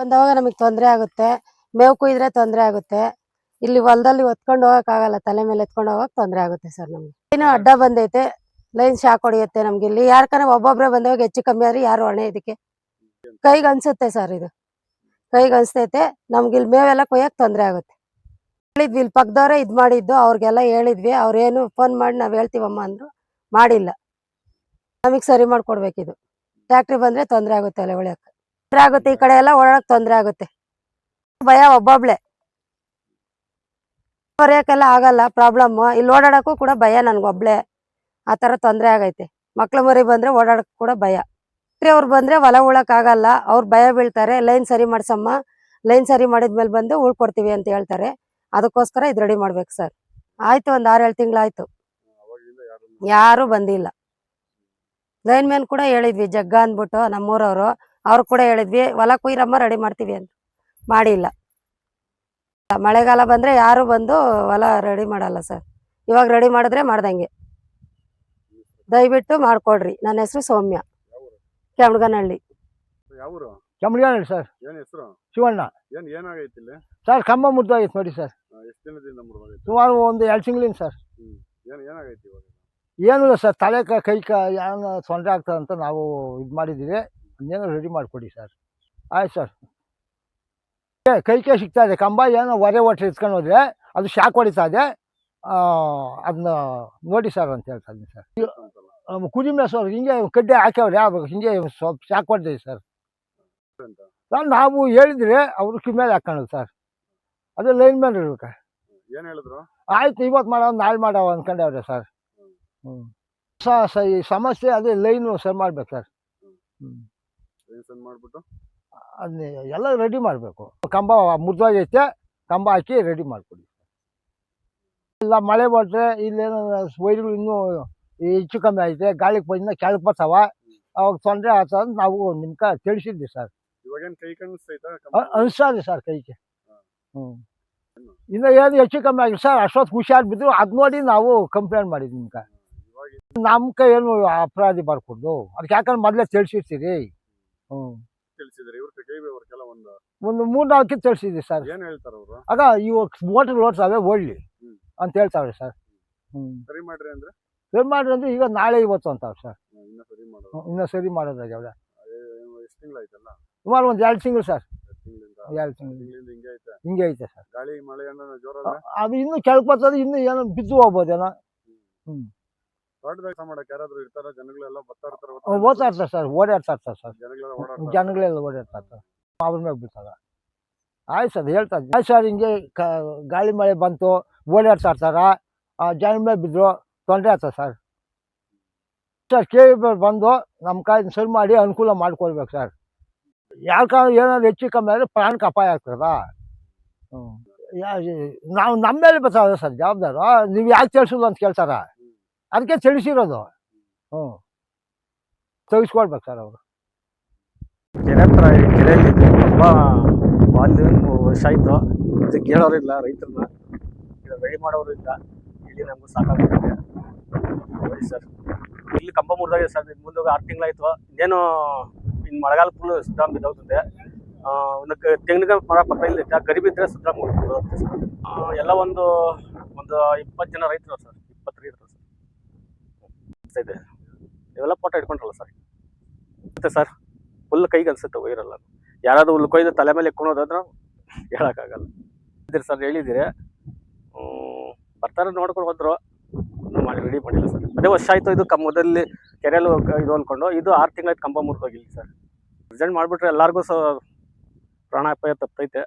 ಬಂದವಾಗ ನಮಗೆ ತೊಂದರೆ ಆಗುತ್ತೆ. ಮೇವು ಕುಯ್ದ್ರೆ ತೊಂದರೆ ಆಗುತ್ತೆ. ಇಲ್ಲಿ ಹೊಲದಲ್ಲಿ ಹೊತ್ಕೊಂಡು ಹೋಗಕ್ಕಾಗಲ್ಲ, ತಲೆ ಮೇಲೆ ಎತ್ಕೊಂಡು ಹೋಗಕ್ ತೊಂದರೆ ಆಗುತ್ತೆ ಸರ್ ನಮಗೆ. ಏನು ಅಡ್ಡ ಬಂದೈತೆ, ಲೈನ್ ಶಾಕ್ ಹೊಡೆಯುತ್ತೆ ನಮ್ಗೆ ಇಲ್ಲಿ. ಯಾರ್ಕನ ಒಬ್ಬೊಬ್ರೆ ಬಂದವಾಗ ಹೆಚ್ಚು ಕಮ್ಮಿ ಆದ್ರೆ ಯಾರು ಹೊಣೆ ಇದಕ್ಕೆ? ಕೈಗೆ ಅನ್ಸುತ್ತೆ ಸರ್ ಇದು. ಕೈಗೆ ಅನ್ಸ್ತೈತೆ, ನಮ್ಗೆ ಇಲ್ಲಿ ಮೇವೆಲ್ಲ ಕೊಯ್ಯಕ್ಕೆ ತೊಂದರೆ ಆಗುತ್ತೆ. ಹೇಳಿದ್ವಿ, ಇಲ್ಲಿ ಪಕ್ಕದವ್ರೆ ಇದ್ ಮಾಡಿದ್ದು, ಅವ್ರಿಗೆಲ್ಲ ಹೇಳಿದ್ವಿ, ಅವ್ರೇನು ಫೋನ್ ಮಾಡಿ ನಾವ್ ಹೇಳ್ತೀವಮ್ಮ ಅಂದ್ರು, ಮಾಡಿಲ್ಲ. ನಮಗೆ ಸರಿ ಮಾಡ್ಕೊಡ್ಬೇಕಿದು. ಫ್ಯಾಕ್ಟ್ರಿ ಬಂದ್ರೆ ತೊಂದರೆ ಆಗುತ್ತೆ ಅಲ್ಲ ಉಳಿಯಕ್ಕೆ ತೊಂದ್ರೆ ಆಗುತ್ತೆ ಈ ಕಡೆ ಎಲ್ಲ ಓಡಾಡಕ್ ತೊಂದರೆ ಆಗುತ್ತೆ. ಭಯ ಒಬ್ಬೊಬ್ಳೆ. ಹೊರೆಯಕ್ಕೆಲ್ಲ ಆಗಲ್ಲ ಪ್ರಾಬ್ಲಮ್ ಇಲ್ಲಿ ಓಡಾಡಕ್ಕೂ ಕೂಡ ಭಯ ನನ್ಗೊಬ್ಳೆ ಆ ತರ ತೊಂದರೆ ಆಗೈತೆ. ಮಕ್ಳು ಮರಿ ಬಂದ್ರೆ ಓಡಾಡಕ್ ಕೂಡ ಭಯ. ಅವ್ರು ಬಂದ್ರೆ ಹೊಲ ಉಳಕ್ ಆಗಲ್ಲ. ಅವ್ರು ಭಯ ಬೀಳ್ತಾರೆ, ಲೈನ್ ಸರಿ ಮಾಡ್ಸಮ್ಮ. ಲೈನ್ ಸರಿ ಮಾಡಿದ್ಮೇಲೆ ಬಂದು ಉಳ್ಕೊಡ್ತೀವಿ ಅಂತ ಹೇಳ್ತಾರೆ. ಅದಕ್ಕೋಸ್ಕರ ಇದು ರೆಡಿ ಮಾಡ್ಬೇಕು ಸರ್. ಆಯ್ತು, ಒಂದ್ ಆರೇಳು ತಿಂಗಳಾಯ್ತು. ಯಾರು ಬಂದಿಲ್ಲ. ಲೈನ್ ಮ್ಯಾನ್ ಕೂಡ ಹೇಳಿದ್ವಿ, ಜಗ್ಗ ಅಂದ್ಬಿಟ್ಟು ನಮ್ಮೂರವ್ರು. ಅವ್ರು ಕೂಡ ಹೇಳಿದ್ವಿ ಹೊಲ ಕುಯ್ರಮ್ಮ ರೆಡಿ ಮಾಡ್ತೀವಿ ಅಂತ ಮಾಡಿಲ್ಲ. ಮಳೆಗಾಲ ಬಂದರೆ ಯಾರು ಬಂದು ಹೊಲ ರೆಡಿ ಮಾಡಲ್ಲ ಸರ್. ಇವಾಗ ರೆಡಿ ಮಾಡಿದ್ರೆ ಮಾಡ್ದಂಗೆ. ದಯವಿಟ್ಟು ಮಾಡಿಕೊಡ್ರಿ. ನನ್ನ ಹೆಸರು ಸೌಮ್ಯ. ಕೆಮ್ಗನಹಳ್ಳಿ. ಯಾವೂರು? ಚಮಡಿಗಾನಹಳ್ಳಿ ಸರ್. ಏನು ಹೆಸರು? ಶಿವಣ್ಣ. ಏನು ಏನಾಗೈತಿ ಇಲ್ಲಿ? ಸರ್ ಕಂಬ ಮುರಿದೋಗಿತ್ತು ನೋಡಿ ಸರ್. ಎಷ್ಟು ದಿನದಿಂದ ಮುರಿದೋಗೈತಿ ಸುಮಾರು ಒಂದು ಎರಡು ತಿಂಗಳಿಂದ ಸರ್. ಏನು ಏನಾಗೈತಿ ಇವಾಗ? ಏನಿಲ್ಲ ಸರ್ ತಲೆ ಕ ಕೈ ಏನು ತೊಂದರೆ ಆಗ್ತದೆ ಅಂತ ನಾವು ಇದು ಮಾಡಿದ್ದೀವಿ. ಅದನ್ನೇನೋ ರೆಡಿ ಮಾಡಿಕೊಡಿ ಸರ್ ಆಯ್ತು ಸರ್ ಏ, ಕೈ ಕೈ ಸಿಗ್ತಾ ಇದೆ. ಕಂಬ ಏನೋ ಒರೆ ಒಟ್ಟರೆ ಇಟ್ಕೊಂಡು ಹೋದ್ರೆ ಅದು ಶಾಕ್ ಹೊಡಿತಾ ಇದೆ. ಅದನ್ನ ನೋಡಿ ಸರ್ ಅಂತ ಹೇಳ್ತಾ ಇದ್ದೀನಿ ಸರ್ ಕುರಿ ಮೇಸೋರು ಹಿಂಗೆ ಕಡ್ಡೆ ಹಾಕ್ಯವ್ರೆ ಆಗ್ಬೇಕು ಹಿಂಗೆ ಸ್ವಲ್ಪ ಶಾಕ್ ಹೊಡೆದಿದೆ ಸರ್ ನಾವು ಹೇಳಿದ್ರೆ ಅವರು ಕಿಮ್ಮೇಲೆ ಹಾಕ್ಕೊಳ್ಳೋದು ಸರ್ ಅದೇ ಲೈನ್ ಮೇಲೆ ಇರ್ಬೇಕು. ಏನು ಹೇಳಿದ್ರು? ಆಯ್ತು ಇವತ್ತು ಮಾಡೋ ನಾಳೆ ಮಾಡೋ ಅನ್ಕೊಂಡವ್ರೆ ಸರ್ ಹ್ಞೂ ಸ ಸ ಈ ಸಮಸ್ಯೆ ಅದೇ ಲೈನು ಸರ್ ಮಾಡ್ಬೇಕು ಸರ್ ಹ್ಞೂ ಸೆಂಡ್ ಮಾಡ್ಬಿಟ್ಟು? ಅದನ್ನ ಎಲ್ಲ ರೆಡಿ ಮಾಡಬೇಕು. ಕಂಬ ಮುರಿದೋಗೈತೆ ಕಂಬ ಹಾಕಿ ರೆಡಿ ಮಾಡಿಕೊಡಿ. ಇಲ್ಲ ಮಳೆ ಬಂದರೆ ಇಲ್ಲೇನೋ ವೈರ್ಗಳು ಇನ್ನೂ ಹೆಚ್ಚು ಕಮ್ಮಿ ಐತೆ ಗಾಳಿಗೆ ಬಂದ ಕೆಳಗೆ ಬರ್ತಾವ. ಅವಾಗ ತೊಂದರೆ ಆತ ನಾವು ನಿಮ್ಗೆ ತಿಳಿಸಿದ್ವಿ ಸರ್ ಇವಾಗ ಏನ್ ಕೈ ಕಾಣಿಸ್ತೈತಾ ಅನಿಸ್ತದೆ ಸರ್ ಕೈಗೆ. ಹ್ಞೂ ಇನ್ನು ಏನು ಹೆಚ್ಚು ಕಮ್ಮಿ ಆಗಿದೆ ಸರ್ ಅಷ್ಟೊತ್ತು ಹುಷಾರು ಬಿದ್ದು ಅದು ನೋಡಿ ನಾವು ಕಂಪ್ಲೇಂಟ್ ಮಾಡಿದ್ವಿ ನಿಮ್ಗೆ. ನಮ್ಮ ಕೈ ಏನು ಅಪರಾಧಿ ಬರ್ಕೊಡ್ದು. ಅದಕ್ಕೆ ಯಾಕಂದ್ರೆ ಮೊದಲೇ ತಿಳಿಸಿರ್ತೀರಿ. ತಿಳಿಸಿದ್ರಿ. ಇವ್ರ ಕೈ ಅವ್ರಿಗೆಲ್ಲ ಒಂದು ಒಂದು ಮೂರು ನಾಲ್ಕು ತಿಳಿಸಿದ್ವಿ ಸರ್. ಏನ್ ಹೇಳ್ತಾರೆ ಅವರು? ಆಗ ಇವಾಗ ಮೋಟ್ರ್ ಓಡ್ತಾವೆ ಓಡ್ಲಿ ಹ್ಮ್. ಅಂತ ಹೇಳ್ತಾವ್ರಿ ಸರ್. ಹ್ಞೂ ಸರಿ ಮಾಡ್ರಿ ಅಂದ್ರೆ? ಸರಿ ಮಾಡ್ರಿ ಅಂದ್ರೆ ಈಗ ನಾಳೆ ಇವತ್ತು ಅಂತಾವ್ ಸರ್. ಹ್ಮ್, ಇನ್ನ ಸರಿ ಮಾಡೋದು ಇನ್ನ ಸರಿ ಮಾಡೋದಾಗ್ಯಾವ ಎಷ್ಟು ತಿಂಗಳಾಯ್ತಲ್ಲ? ಸುಮಾರು ಒಂದು ಎರಡು ತಿಂಗಳು ಸರ್. ಎರಡು ತಿಂಗಳಿಂದ? ಹಿಂಗೆ ಐತೆ? ಹಿಂಗೆ ಐತೆ ಸರ್. ಗಾಳಿ ಮಳೆ ಏನೋ ಜೋರ ಅದು ಇನ್ನು ಕೆಳಕ್ ಬರ್ತದೆ ಇನ್ನು ಏನೋ ಬಿದ್ದು ಹೋಗ್ಬೋದೇನೋ. ತೋಟದಾಗ ಮಾಡಕ್ ಯಾರಾದ್ರೂ ಇರ್ತಾರ? ಜನಗಳೆಲ್ಲ ಬರ್ತಾ ಇರ್ತಾರ ಹ್ಮ್, ಓದ್ತಾ ಇರ್ತಾರೆ ಸರ್ ಓಡಾಡ್ತಾ ಇರ್ತಾರೆ ಸರ್. ಜನಗಳೆಲ್ಲ ಓಡಾಡ್ತಾರೆ. ಜನಗಳೆಲ್ಲ ಓಡಾಡ್ತಾ ಇರ್ತಾರೆ ಅವ್ರ ಮೇಲೆ ಬೀಳ್ತದ ಆಯ್ತು ಸರ್ ಹೇಳ್ತಾರೆ. ಆಯ್ತು ಸರ್ ಹಿಂಗೆ ಕ ಗಾಳಿ ಮಳೆ ಬಂತು ಓಡಾಡ್ತಾ ಇರ್ತಾರ? ಆ, ಜನ ಮೇಲೆ ಬಿದ್ದರು ತೊಂದರೆ ಆಗ್ತದೆ ಸರ್? ಸರ್ ಕೆ ಬಂದು ನಮ್ಮ ಕಾಯಿ ಸರಿ ಮಾಡಿ ಅನುಕೂಲ ಮಾಡ್ಕೊಳ್ಬೇಕು ಸರ್. ಯಾಕಂದ್ರೆ ಏನಾದ್ರು ಹೆಚ್ಚು ಕಮ್ಮಿ ಆದರೆ ಪ್ರಾಣಕ್ಕೆ ಅಪಾಯ ಆಗ್ತದ? ಹ್ಞೂ ನಾವು ನಮ್ಮ ಮೇಲೆ ಬರ್ತಾವೆ ಸರ್ ಜವಾಬ್ದಾರ? ನೀವು ಯಾಕೆ ತಿಳಿಸಿಲ್ಲ ಅಂತ ಕೇಳ್ತಾರ? ಅದಕ್ಕೆ ತಿಳಿಸಿರೋದು. ಹ್ಞೂ ತೆಗಿಸ್ಕೊಡ್ಬೇಕು ಸರ್ ಅವರು. ಕೆರೆ ಕೆರೆಯಲ್ಲಿ ತುಂಬ ಬಾಲ್ಯ ವರ್ಷ ಆಯಿತು. ಇದು ಕೇಳೋರಿಲ್ಲ ರೈತರನ್ನ. ರೆಡಿ ಮಾಡೋರು ಇಲ್ಲ. ಇಲ್ಲಿ ನಮಗೂ ಸಾಕಾಗ್ತದೆ. ಸರ್ ಇಲ್ಲಿ ಕಂಬ ಮುರಿದಾಗಿದೆ ಸರ್ ಇದು ಮುಂದೆ ಆರು ತಿಂಗಳಾಯ್ತು. ಇನ್ನೇನು ಇನ್ನು ಮಳೆಗಾಲ ಫುಲ್ ಸುತ್ತ ಬಿದ್ದೋಗ್ತದೆ. ತೆಂಗಿನಕಾಯಿ ತೆಂಗಿನ ಮರ ಪಕ್ಕ ಇಲ್ಲ ಗರಿಬಿದ್ರೆ ಆ, ಎಲ್ಲ ಒಂದು ಒಂದು ಇಪ್ಪತ್ತು ಜನ ರೈತರು ಸರ್. ಇದೆ. ಇವೆಲ್ಲ ಫೋಟೋ ಇಟ್ಕೊಂಡ್ರಲ್ಲ ಸರ್ ಮತ್ತೆ ಸರ್ ಹುಲ್ಲು ಕೈಗೆ ಅನ್ಸುತ್ತೆ ವೈರಲ್ಲ ಯಾರಾದ್ರೂ ಹುಲ್ಲು ಕೊಯ್ದು ತಲೆ ಮೇಲೆ ಇಟ್ಕೊಳೋದಾದ್ರೆ ಹೇಳೋಕ್ಕಾಗಲ್ಲ. ಇದ್ರೆ ಸರ್ ಹೇಳಿದ್ದೀರಿ. ಬರ್ತಾರೆ ನೋಡ್ಕೊಂಡು ಹೋದ್ರು. ಮಾಡಿ ರೆಡಿ ಮಾಡಿಲ್ಲ ಸರ್ ಅದೇ ವರ್ಷ ಆಯಿತು ಇದು ಕಂಬದಲ್ಲಿ ಕೆರೆಯಲ್ಲಿ ಇದು ಅಂದ್ಕೊಂಡು ಇದು ಆರು ತಿಂಗಳಾಯ್ತು ಕಂಬ ಮುರಿದೋಗಿಲ್ಲ ಸರ್ ಪ್ರೆಸೆಂಟ್ ಮಾಡಿಬಿಟ್ರೆ ಎಲ್ಲರಿಗೂ ಸಹ ಪ್ರಾಣಾಪಾಯ ತಪ್ಪೈತೆ.